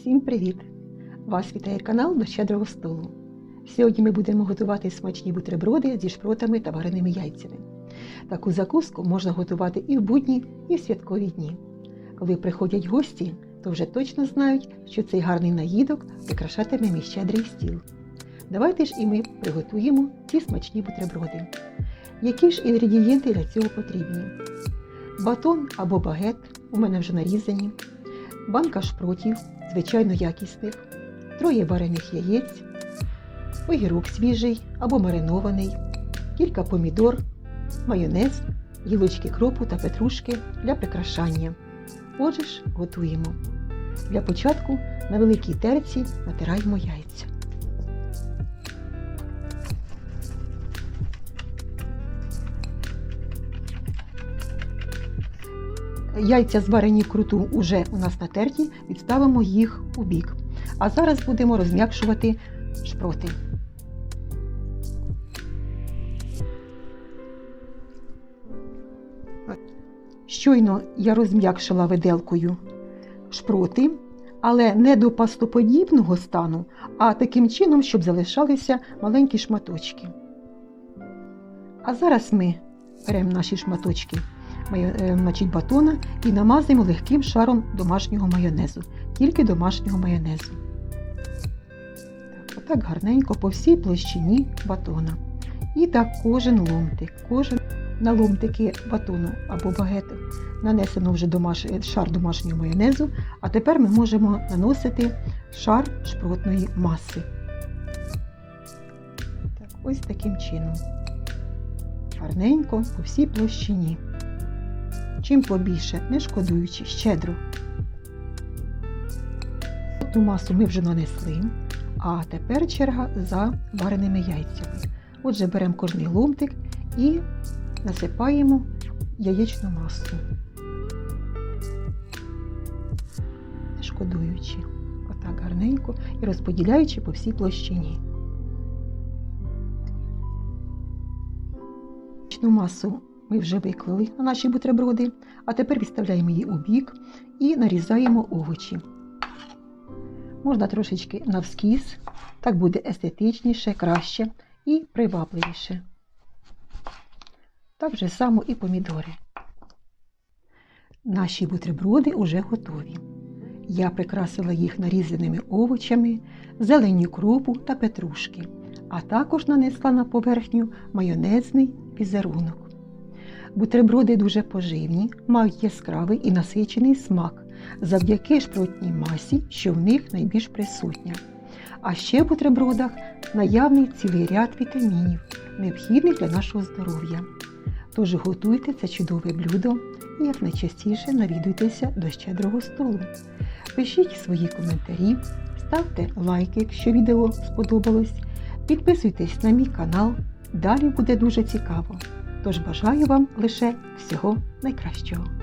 Всім привіт! Вас вітає канал до щедрого столу. Сьогодні ми будемо готувати смачні бутерброди зі шпротами та вареними яйцями. Таку закуску можна готувати і в будні, і в святкові дні. Коли приходять гості, то вже точно знають, що цей гарний наїдок прикрашатиме мій щедрий стіл. Давайте ж і ми приготуємо ці смачні бутерброди. Які ж інгредієнти для цього потрібні? Батон або багет у мене вже нарізані, банка шпротів, звичайно якісних, троє варених яєць, огірок свіжий або маринований, кілька помідор, майонез, гілочки кропу та петрушки для прикрашання. Отже ж, готуємо. Для початку на великій терці натираємо яйця. Яйця зварені вкруту уже у нас натерті, відставимо їх у бік. А зараз будемо розм'якшувати шпроти. Щойно я розм'якшила виделкою шпроти, але не до пастоподібного стану, а таким чином, щоб залишалися маленькі шматочки. А зараз ми беремо наші шматочки значить, батона і намазуємо легким шаром домашнього майонезу, тільки домашнього майонезу. Отак гарненько по всій площині батона. І так кожен ломтик, кожен на ломтики батону або багету нанесено вже домаш... шар домашнього майонезу, а тепер ми можемо наносити шар шпротної маси. Так, ось таким чином. Гарненько по всій площині. Чим побільше, не шкодуючи, щедро. Ту масу ми вже нанесли, а тепер черга за вареними яйцями. Отже, беремо кожний ломтик і насипаємо яєчну масу. Не шкодуючи. Отак гарненько і розподіляючи по всій площині. Масу ми вже виклали на наші бутерброди, а тепер відставляємо її у бік і нарізаємо овочі. Можна трошечки навскіз, так буде естетичніше, краще і привабливіше. Так же само і помідори. Наші бутерброди вже готові. Я прикрасила їх нарізаними овочами, зеленню кропу та петрушки, а також нанесла на поверхню майонезний візерунок. Бутерброди дуже поживні, мають яскравий і насичений смак завдяки шпротній масі, що в них найбільш присутня. А ще в бутербродах наявний цілий ряд вітамінів, необхідних для нашого здоров'я. Тож готуйте це чудове блюдо і якнайчастіше навідуйтеся до щедрого столу. Пишіть свої коментарі, ставте лайки, якщо відео сподобалось, підписуйтесь на мій канал, далі буде дуже цікаво. Тож бажаю вам лише всього найкращого.